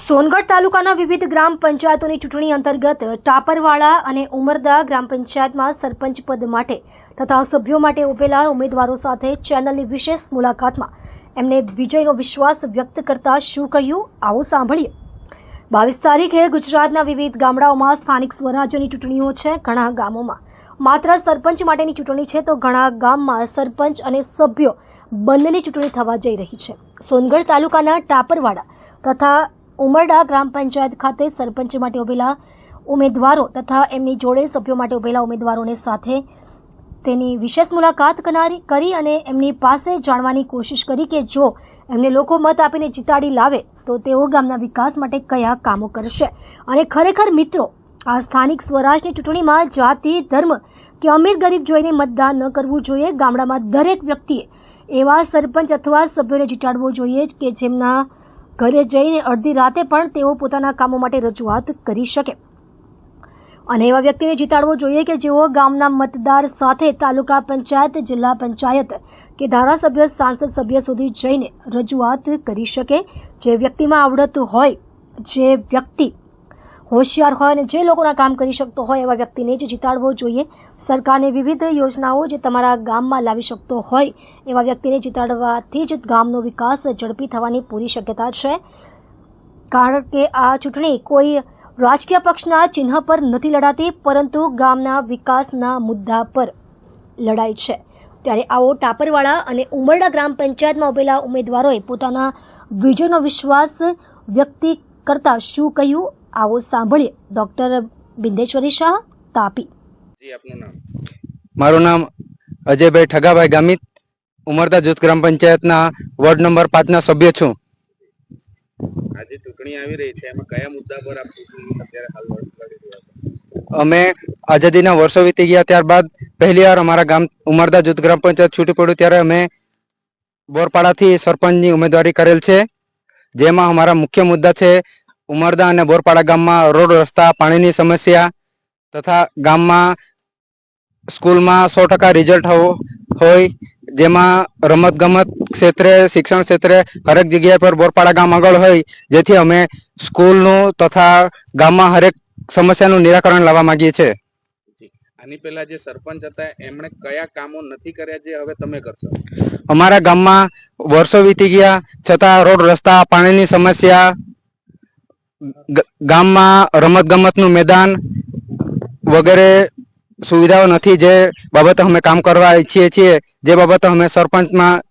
સોનગઢ તાલુકાના વિવિધ ગ્રામ પંચાયતોની ચૂંટણી અંતર્ગત ટાપરવાળા અને ઉમરદા ગ્રામ પંચાયતમાં સરપંચ પદ માટે તથા સભ્યો માટે ઉભેલા ઉમેદવારો સાથે ચેનલની વિશેષ મુલાકાતમાં એમને વિજયનો વિશ્વાસ વ્યક્ત કરતા શું કહ્યું, આવો સાંભળીએ. બાવીસ તારીખે ગુજરાતના વિવિધ ગામડાઓમાં સ્થાનિક સ્વરાજ્યની ચૂંટણીઓ છે ઘણા ગામોમાં. માત્ર સરપંચ માટેની ચૂંટણી છે તો ઘણા ગામમાં સરપંચ અને સભ્યો બંનેની ચૂંટણી થવા જઈ રહી છે. સોનગઢ તાલુકાના ટાપરવાડા તથા ઉમરડા ગ્રામ પંચાયત ખાતે સરપંચ માટે ઉભેલા ઉમેદવારો તથા એમની જોડે સભ્યો માટે ઉભેલા ઉમેદવારોને સાથે તેની વિશેષ મુલાકાત કરનારી કરી અને એમની પાસે જાણવાની કોશિશ કરી કે જો એમને લોકો મત આપીને જીતાડી લાવે, તો તેઓ ગામના વિકાસ માટે કયા કામો કરશે? અને ખરેખર મિત્રો, આ સ્થાનિક સ્વરાજની ચૂંટણીમાં જાતિ, ધર્મ કે અમીર ગરીબ જોઈને મતદાન ન કરવું જોઈએ, ગામડામાં દરેક વ્યક્તિએ એવા સરપંચ અથવા સભ્યોને જીતાડવો જોઈએ કે જેમના ઘરે જઈને અડધી રાતે પણ તેઓ પોતાના કામો માટે રજૂઆત કરી શકે. અને એવા વ્યક્તિને જીતાડવો જોઈએ કે જેઓ ગામના મતદાર સાથે તાલુકા પંચાયત, જિલ્લા પંચાયત કે ધારાસભ્ય, સાંસદ સભ્ય સુધી જઈને રજૂઆત કરી શકે. જે વ્યક્તિમાં આવડત હોય, જે વ્યક્તિ હોશિયાર હોય અને જે લોકોના કામ કરી શકતો હોય એવા વ્યક્તિને જ જીતાડવો જોઈએ. સરકારને વિવિધ યોજનાઓ જે તમારા ગામમાં લાવી શકતો હોય એવા વ્યક્તિને જીતાડવાથી જ ગામનો વિકાસ ઝડપી થવાની પૂરી શક્યતા છે. કારણ કે આ ચૂંટણી કોઈ રાજકીય પક્ષના ચિહ્ન પર નથી લડાતી, પરંતુ ગામના વિકાસના મુદ્દા પર લડાઈ છે. ત્યારે આવો ટાપરવાળા અને ઉમરડા ગ્રામ પંચાયતમાં ઉભેલા ઉમેદવારોએ પોતાના વિજયનો વિશ્વાસ વ્યક્તિ કરતાં શું કહ્યું? આવો સાંભળીએ. ડોક્ટર બિંદેશ્વરી શાહ તાપી. જી આપનું નામ? મારું નામ અજયભાઈ ઠગાભાઈ ગામિત ઉમરતા જૂથ ગ્રામ પંચાયતના વોર્ડ નંબર પાંચના સભ્ય છું. આજે ચૂંટણી આવી રહી છે એમાં કયા મુદ્દા પર આપ અત્યારે હાલ અમે આઝાદીના વર્ષો વીતી ગયા ત્યારબાદ પહેલી વાર અમારા ગામ ઉમરદા જૂથ ગ્રામ પંચાયત છૂટી પડ્યું ત્યારે અમે બોરપાડાથી સરપંચની ઉમેદવારી કરેલ છે જેમાં અમારા મુખ્ય મુદ્દા છે ઉમરદા અને બોરપાડા ગામમાં રોડ રસ્તા પાણીની સમસ્યા તથા ગામમાં સ્કૂલમાં સો ટકા રિઝલ્ટ હોય જેમાં રમતગમત ક્ષેત્રે શિક્ષણ ક્ષેત્રે હરેક જગ્યા પર બોરપાડા ગામ આગળ હોય જેથી અમે સ્કૂલનું તથા ગામમાં હરેક સમસ્યાનું નિરાકરણ લાવવા માંગીએ છીએ. આની પહેલા જે સરપંચ હતા એમણે કયા કામો નથી કર્યા જે હવે તમે કરશો? અમારા ગામમાં વર્ષો વીતી ગયા છતાં રોડ રસ્તા પાણીની સમસ્યા ગામમાં રમત ગમતનું મેદાન વગેરે સુવિધાઓ નથી. જે બાબતે અમે કામ કરવા ઈચ્છીએ છીએ જે બાબતે અમે સરપંચમાં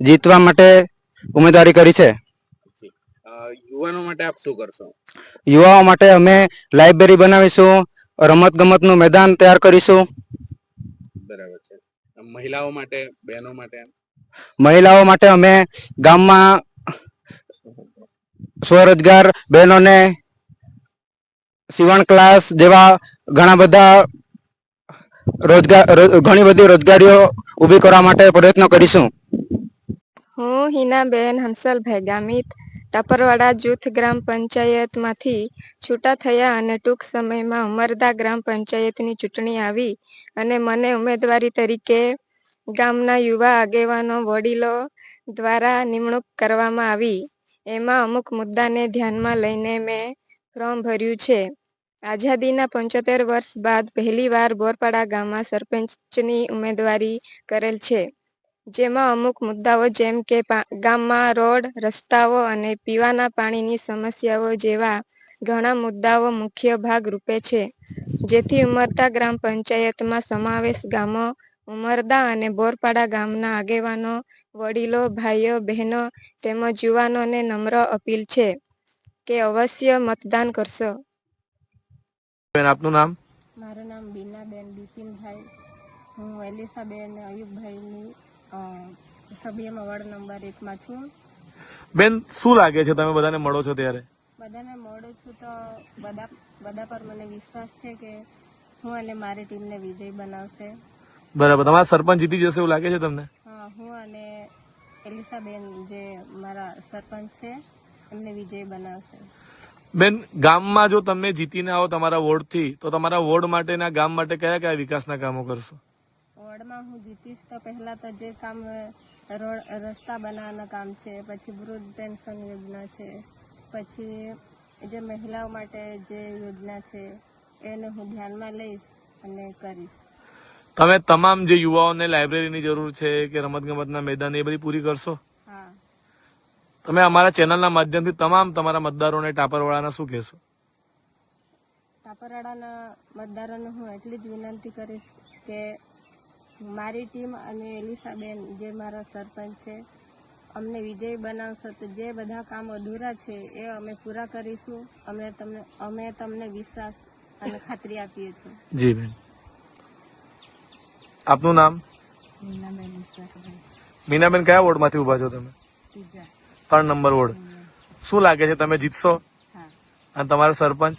જીતવા માટે ઉમેદવારી કરી છે. યુવાનો માટે આપ શું કરશો? યુવાઓ માટે અમે લાઇબ્રેરી બનાવીશું રમત ગમતનું મેદાન તૈયાર કરીશું. બરાબર છે. મહિલાઓ માટે બહેનો માટે? મહિલાઓ માટે અમે ગામમાં સ્વરોજગાર બહેનોને સીવણ ક્લાસ જેવા ઘણા બધા રોજગાર ઘણી બધી રોજગારીઓ ઊભી કરવા માટે પ્રયત્નો કરીશું. હું હિનાબેન હંસલભાઈ ગામિત ટાપરવાડા જૂથ ગ્રામ પંચાયતમાંથી છૂટા થયા અને ટૂંક સમયમાં ઉમરદા ગ્રામ પંચાયતની ચૂંટણી આવી અને મને ઉમેદવારી તરીકે ગામના યુવા આગેવાનો, વડીલો દ્વારા નિમણૂક કરવામાં આવી. એમાં અમુક મુદ્દાને ધ્યાનમાં લઈને મેં ફોર્મ ભર્યું છે. આઝાદીના પંચોતેર વર્ષ બાદ પહેલીવાર બોરપાડા ગામમાં સરપંચની ઉમેદવારી કરેલ છે, જેમાં અમુક મુદ્દાઓ જેમ કે ગામમાં રોડ, રસ્તાઓ અને પીવાના પાણીની સમસ્યાઓ જેવા ઘણા મુદ્દાઓ મુખ્ય ભાગ રૂપે છે. જેથી ઉમરતા ગ્રામ પંચાયતમાં સમાવેશ ગામો ઉમરદા અને બોરપાડા ગામના આગેવાનો વડીલો ભાઈઓ બહેનો તેમજ યુવાનોને નમ્ર અપીલ છે કે અવશ્ય મતદાન કરશો. બેન આપનું નામ? મારું નામ બીનાબેન બિપિનભાઈ. હું એલિસાબેન અયુબભાઈની સભ્યમાં વોર્ડ નંબર એકમાં છું. બેન શું લાગે છે? તમે બધાને મળો છો ત્યારે? બધાને મળું છું તો બધા બધા પર મને વિશ્વાસ છે કે હું અને મારી ટીમને વિજય બનાવશે. બરાબર. તમારા સરપંચ જીતી જશે એવું લાગે છે તમને? હા અને એલિસાબેન જે મારા સરપંચ છે એમને વિજય બનાવશે. બેન ગામમાં જો તમે જીતીને આવો તમારા વોર્ડથી તો તમારા વોર્ડ માટેના ગામ માટે કયા કયા વિકાસના કામો કરશો? વોર્ડમાં હું જીતીશ તો પહેલા તો જે કામ રોડ રસ્તા બનાવવાના કામ છે પછી વૃદ્ધ પેન્શન યોજના છે પછી જે મહિલાઓ માટે જે યોજના છે એને હું ધ્યાનમાં લઈશ અને કરીશ. તમે તમામ જે યુવાઓને લાઇબ્રેરીની જરૂર છે કે રમતગમતના મેદાન એ બધી પૂરી કરશો? તમે અમારા ચેનલના માધ્યમથી તમામ તમારા મતદારોને ટાપરવાળાના શું કહેશો? ટાપરવાળાના મતદારોને હું એટલી જ વિનંતી કરીશ કે મારી ટીમ અને એલિસાબેન જે મારા સરપંચ છે અમને વિજય બનાવશો તો જે બધા કામ અધૂરા છે એ અમે પૂરા કરીશું. અમે તમને અમે તમને વિશ્વાસ અને ખાતરી આપીએ છીએ. જી બેન. આપનું નામ? મીનાબેન કયા વોર્ડમાંથી ઊભા છો તમે? ત્રણ નંબર વોર્ડ. શું લાગે છે તમે જીતશો? અને તમારા સરપંચ?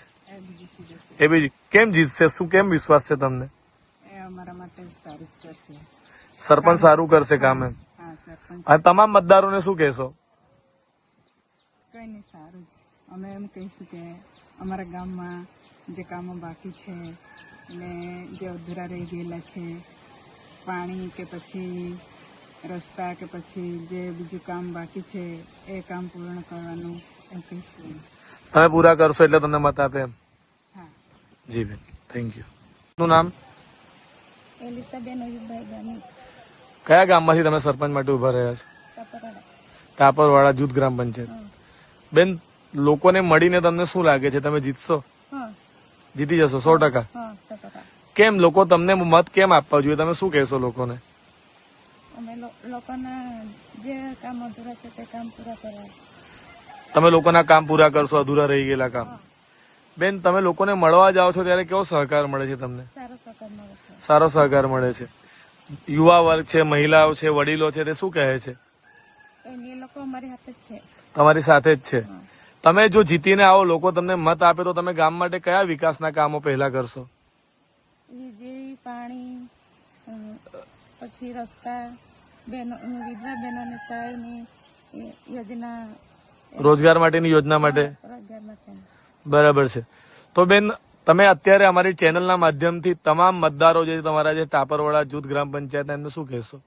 એ બી કેમ જીતશે? શું કેમ વિશ્વાસ છે તમને? સરપંચ સારું કરશે કામ એમ. હા અને તમામ મતદારોને શું કહેશો? કઈ નહીં સારું અમે એમ કહીશું કે અમારા ગામમાં જે કામો બાકી છે અને જે અધૂરા રહી ગયેલા છે પાણી કે પછી રસ્તા કે પછી જે બીજું કામ બાકી છે એ કામ પૂર્ણ કરવાનું એમ કહીશું. તમે પૂરા કરશો એટલે તમને મત આપે એમ? હા. જી બેન થેન્ક યુ શું નામ? એલિસાબેન અયુબભાઈ ગામી કયા ગામમાંથી તમે સરપંચ માટે ઊભા રહ્યા છો? ટાપરવાળા જૂથ ગ્રામ પંચાયત. બેન લોકોને મળીને તમને શું લાગે છે? તમે જીતશો? જીતી જશો સો ટકા. કેમ લોકો તમને મત કેમ આપવા જોઈએ? તમે શું કહેશો લોકોને? અમે લોકોના જે કામ અધૂરા છે તે કામ પૂરા કરવા. તમે લોકોના કામ પૂરા કરશો અધૂરા રહી ગયેલા કામ. બેન તમે લોકોને મળવા જાઓ છો ત્યારે કેવો સહકાર મળે છે તમને? સારો સહકાર મળે છે. સારો સહકાર મળે છે. યુવા વર્ગ છે મહિલાઓ છે વડીલો છે તે શું કહે છે? તમારી સાથે જ છે. તમે જો જીતીને આવો લોકો તમને મત આપે તો તમે ગામ માટે કયા વિકાસના કામો પહેલા કરશો? વીજળી પાણી પછી રસ્તા બહેનો વિધવા બહેનોને સહાયની યોજના રોજગાર માટેની યોજના માટે? બરાબર છે. તો બેન તમે અત્યારે અમારી ચેનલના માધ્યમથી તમામ મતદારો જે તમારા જે ટાપરવાળા જૂથ ગ્રામ પંચાયત એમને શું કહેશો?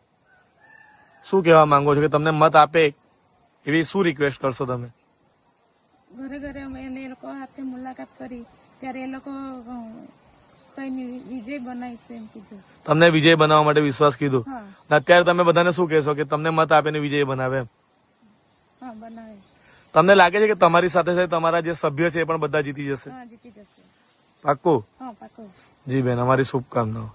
શું કહેવા માંગો છો કે તમને મત આપે એવી શું રિક્વેસ્ટ કરશો તમે? ઘરે ઘરે અમે એ લોકો હાથે મુલાકાત કરી. ત્યારે એ લોકો તમને વિજય બનાવવા માટે વિશ્વાસ કીધું? અત્યારે તમે બધાને શું કહેશો કે તમને મત આપીને વિજય બનાવે એમ? હા બનાવે. તમને લાગે છે કે તમારી સાથે સાથે તમારા જે સભ્ય છે એ પણ બધા જીતી જશે? પાક્કું? પાકું જી બેન અમારી શુભકામનાઓ.